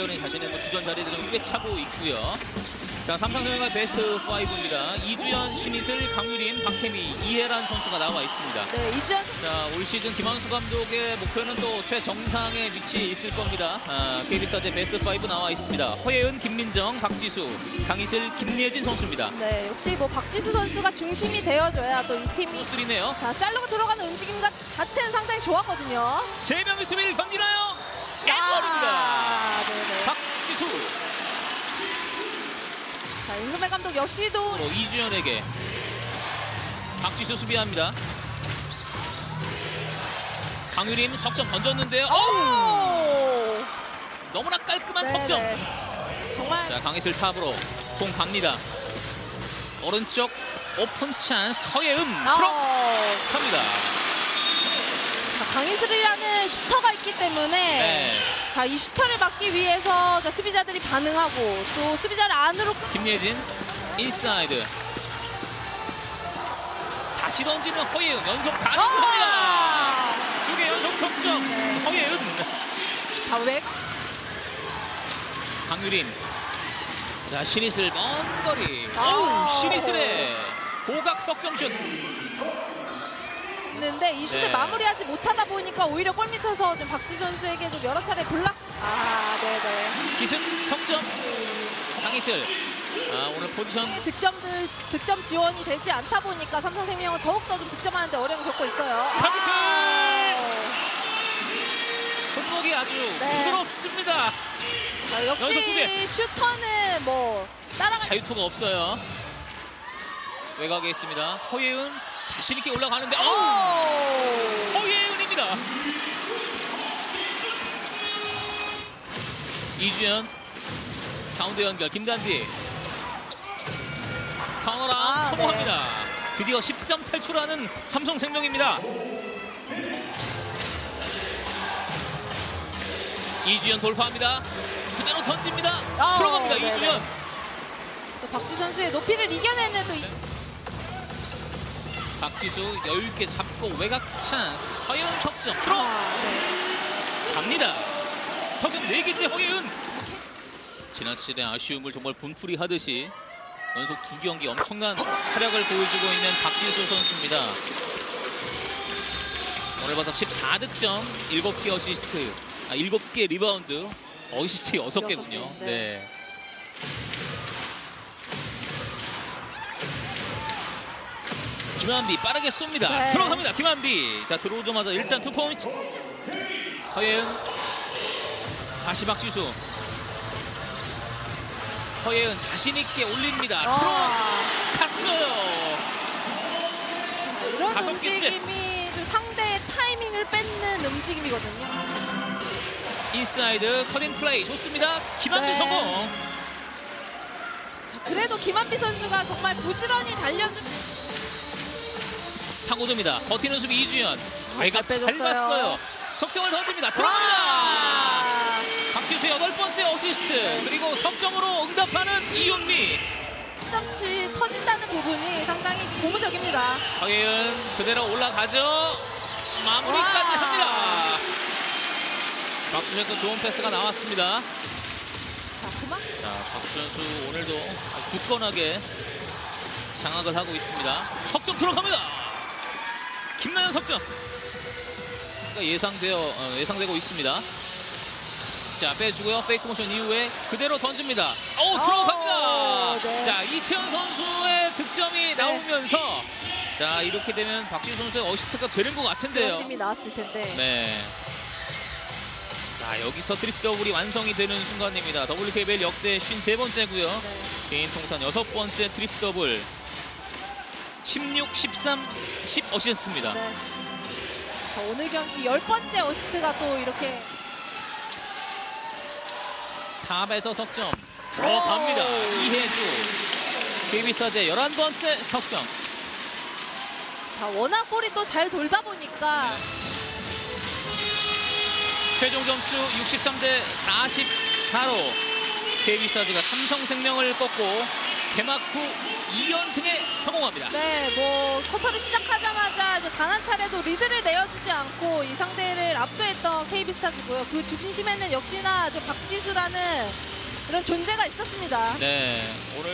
여전히 자신의 뭐 주전 자리를 좀 꿰차고 있고요. 자, 삼성생명의 베스트 5입니다. 이주연, 신이슬, 강유림, 박혜미, 이혜란 선수가 나와 있습니다. 네, 이주연 자, 올 시즌 김한수 감독의 목표는 또 최정상의 위치에 있을 겁니다. 아, KB스타즈 베스트 5 나와 있습니다. 허예은, 김민정, 박지수, 강희슬, 김예진 선수입니다. 네, 역시 뭐 박지수 선수가 중심이 되어줘야 또 이 팀이 선수들이네요. 자 자르고 들어가는 움직임 자- 자체는 상당히 좋았거든요. 세 명의 수비를 건지나요? 앵골입니다. 아, 네네. 박지수 자 임금배 감독 역시도 로 이주연에게 박지수 수비합니다. 강유림 석점 던졌는데요. 오! 너무나 깔끔한 네네. 석점. 정말 자 강희슬 탑으로 공 갑니다. 오른쪽 오픈 찬스 허예은 트럭 어, 합니다. 자, 강희슬이라는 슈터가 있기 때문에 네. 자 이 슈터를 막기 위해서 자, 수비자들이 반응하고 또 수비자를 안으로 김예진 인사이드 다시 던지는 허예은 연속 가능합니다. 아! 두개 연속 석점 네. 허예은 자 왜? 강유림 자 신이슬 먼 거리 아우. 오 신이슬의 고각 석점슛 했는데 이 슛을 네. 마무리하지 못하다 보니까 오히려 골 밑에서 좀 박지 선수에게 좀 여러 차례 블락 아 네네 기승 석점 강희슬 아 오늘 포지션 득점들 득점 지원이 되지 않다 보니까 삼성생명은 더욱더 좀 득점하는데 어려움을 겪고 있어요. 강희슬! 아, 손목이 아주 네. 연속 두 역시 개. 슈터는 뭐 따라갈 자유투가 없어요 외곽에 있습니다 허예은 자신 있게 올라가는데 오! 어 허예은입니다. 이주연 가운데 연결 김단디. 턴어랑 아, 성공합니다. 드디어 10점 탈출하는 삼성생명입니다. 이주연 돌파합니다. 그대로 던집니다. 아, 들어갑니다 네네. 이주연. 또 박지 선수의 높이를 이겨내는 또 이- 박지수 여유있게 잡고 외곽 찬스 허예은 석점 들어. 아, 네. 갑니다. 석점 4개째 허예은. 지난 시즌의 아쉬움을 정말 분풀이 하듯이 연속 두 경기 엄청난 활약을 보여주고 있는 박지수 선수입니다. 오늘 봐서 14득점 7개 어시스트 아 7개 리바운드 어시스트 6개군요. 여섯 개, 네. 김한비 빠르게 쏩니다. 네. 들어갑니다. 김한비. 자 들어오자마자 일단 투 포인트. 허예은 다시 박지수. 허예은 자신 있게 올립니다. 아, 들어갔어요. 이런 다섯. 움직임이 좀 상대의 타이밍을 뺏는 움직임이거든요. 인사이드 커팅 플레이 좋습니다. 김한비 네. 성공. 자, 그래도 김한비 선수가 정말 부지런히 달려 주 파고듭니다. 버티는 수비 이주연. 아, 외곽 잘잘 빼줬어요. 봤어요. 석점을 던집니다. 들어갑니다. 아, 박지수 여덟 번째 어시스트 그리고 석점으로 응답하는 이윤미. 점슛 터진다는 부분이 상당히 고무적입니다. 황혜은 그대로 올라가죠. 마무리까지 와. 합니다. 박주현 또 좋은 패스가 나왔습니다. 자, 선수 오늘도 굳건하게 장악을 하고 있습니다. 석점 들어갑니다. 김나연 석점. 그러니까 예상되어 어, 예상되고 있습니다. 자 빼주고요. 페이크 모션 이후에 그대로 던집니다. 오 들어갑니다. 오, 네. 자 이채연 선수의 득점이 나오면서 자 이렇게 되면 박지수 선수의 어시스트가 되는 것 같은데요. 그런 이 나왔을 텐데. 네. 자 여기서 트리플 더블이 완성이 되는 순간입니다. WKBL 역대 53번째고요. 네. 개인 통산 여섯 번째 트리플 더블 16, 13, 10 어시스트입니다. 네. 자, 오늘 경기 열 번째 어시스트가 또 이렇게 탑에서 석점 들어갑니다. 오. 이혜주 KB스타즈의 11번째 석점. 자 워낙 볼이 또 잘 돌다 보니까 최종 점수 63대 44로 KB스타즈가 삼성생명을 꺾고 개막 후 2연승에 성공합니다. 네 뭐 쿼터를 시작하자마자 이제 단 한 차례도 리드를 내어주지 않고 이 상대를 압도했던 KB스타즈고요. 그 중심에는 역시나 저 박지수라는 그런 존재가 있었습니다. 네, 오늘